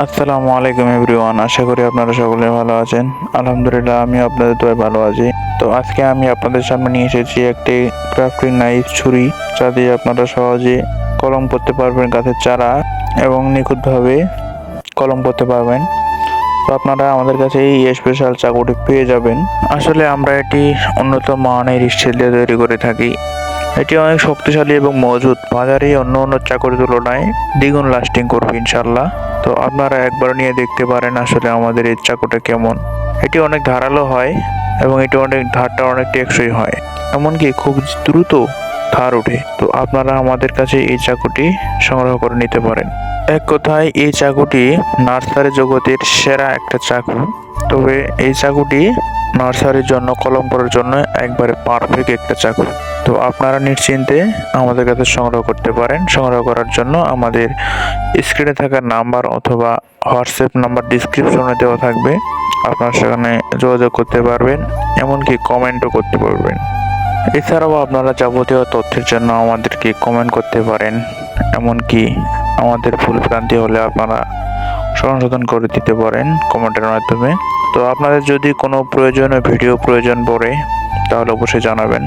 আসসালামু আলাইকুম এভরিওয়ান, আশা করি আপনারা সকলে ভালো আছেন। আলহামদুলিল্লাহ আমি আপনাদের দোয়ায় ভালো আছি। তো আজকে আমি আপনাদের সামনে নিয়ে এসেছি একটি ক্রাফটিং নাইফ ছুরি, যা দিয়ে আপনারা সহজে কলম করতে পারবেন গাছের চারা এবং নিখুঁতভাবে কলম করতে পারবেন। তো আপনারা আমাদের কাছে এই স্পেশাল চাকুটি পেয়ে যাবেন। আসলে আমরা এটি উন্নত মানের স্টিল দিয়ে তৈরি করে থাকি। এটি অনেক শক্তিশালী এবং মজবুত। বাজারে অন্য অন্য চাকুরির তুলনায় দ্বিগুণ লাস্টিং করবে ইনশাল্লাহ তো আপনারা একবার নিয়ে দেখতে পারেন আসলে আমাদের এই চাকুটা কেমন। এটি অনেক ধারালো হয় এবং এটি অনেক ধারটা অনেক টেকসই হয়। এমনকি খুব দ্রুত ধার ওঠে। তো আপনারা আমাদের কাছে এই চাকুটি সংগ্রহ করে নিতে পারেন। এক কথায়, এই চাকুটি নার্সারি জগতের সেরা একটা চাকু। তবে এই চাকুটি নার্সারির জন্য, কলম করার জন্য একবারে পারফেক্ট একটা চাকু। তো আপনারা নিশ্চিন্তে আমাদের কাছে সংগ্রহ করতে পারেন। সংগ্রহ করার জন্য আমাদের স্ক্রিনে থাকা নাম্বার অথবা হোয়াটসঅ্যাপ নাম্বার ডিসক্রিপশনে দেওয়া থাকবে। আপনারা সেখানে যোগাযোগ করতে পারবেন, এমনকি কমেন্টও করতে পারবেন। এছাড়াও আপনারা যাবতীয় তথ্যের জন্য আমাদেরকে কমেন্ট করতে পারেন, এমনকি আমাদের ভুল ভ্রান্তি হলে আপনারা সংশোধন করে দিতে পারেন কমেন্টের মাধ্যমে। তো আপনাদের যদি কোনো প্রয়োজনীয় ভিডিও প্রয়োজন পড়ে, তাহলে অবশ্যই জানাবেন।